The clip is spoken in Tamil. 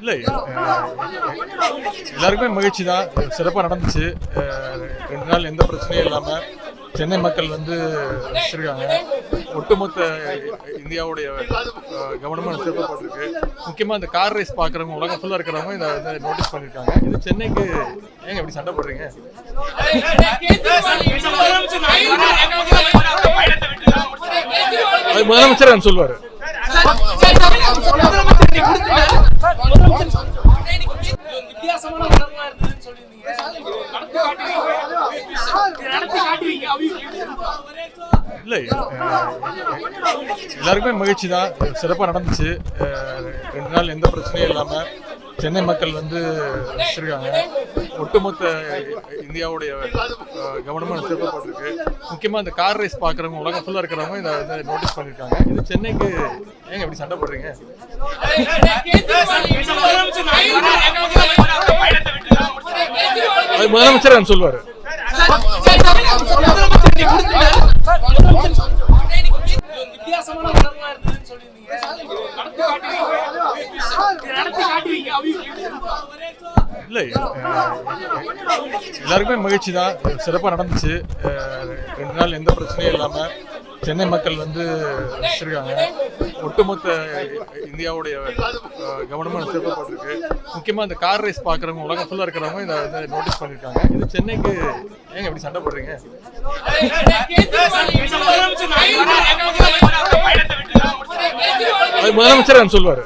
இல்லை. எல்லாருக்குமே மகிழ்ச்சி தான். சிறப்பாக நடந்துச்சு. ரெண்டு நாள் எந்த பிரச்சனையும் இல்லாமல் சென்னை மக்கள் வந்து வச்சுருக்காங்க ஒட்டுமொத்த இந்தியாவுடைய கவனமாக திருப்பப்பட்டிருக்கு முக்கியமாக இந்த கார் ரேஸ் பார்க்குறவங்க உலகம் ஃபுல்லாக இருக்கிறவங்க இதை வந்து நோட்டீஸ் பண்ணியிருக்காங்க இது சென்னைக்கு ஏங்க எப்படி சண்டை போடுறீங்க? அது முதலமைச்சர் சொல்லுவார். வித்தியாசமான உணர்வா இருந்ததுன்னு சொல்லியிருந்தீங்க. நடத்தி காட்டுவீங்க. நடத்தி காட்டுவீங்க. இல்லை எல்லாருக்குமே மகிழ்ச்சி தான். சிறப்பாக நடந்துச்சு. ரெண்டு நாள் எந்த பிரச்சனையும் இல்லாமல் சென்னை மக்கள் வந்து ரசிச்சிருக்காங்க ஒட்டுமொத்த இந்தியாவுடைய கவனமாக திருப்பப்பட்டிருக்கு முக்கியமாக இந்த கார் ரேஸ் பார்க்குறவங்க உலகம் ஃபுல்லாக இருக்கிறவங்க இதை வந்து நோட்டீஸ் பண்ணியிருக்காங்க இது சென்னைக்கு ஏங்க இப்படி சண்டை போடுறீங்க அது முதலமைச்சர் சொல்லுவார் வித்தியாசமான உணர்வா இருந்ததுன்னு சொல்லியிருந்தீங்க நடத்தி காட்டுவீங்க நடத்தி காட்டுவீங்க இல்லை எல்லாருக்குமே மகிழ்ச்சி தான். சிறப்பாக நடந்துச்சு. ரெண்டு நாள் எந்த பிரச்சனையும் இல்லாமல் சென்னை மக்கள் வந்து வச்சிருக்காங்க. ஒட்டுமொத்த இந்தியாவுடைய கவனமாக சிறப்பு திருப்பப்பட்டிருக்கு முக்கியமாக இந்த கார் ரேஸ் பார்க்குறவங்க உலகம் ஃபுல்லாக இருக்கிறவங்க இதை வந்து நோட்டீஸ் பண்ணியிருக்காங்க. இது சென்னைக்கு ஏங்க இப்படி சண்டை போடுறீங்க? முதலமைச்சர் சொல்லுவாரு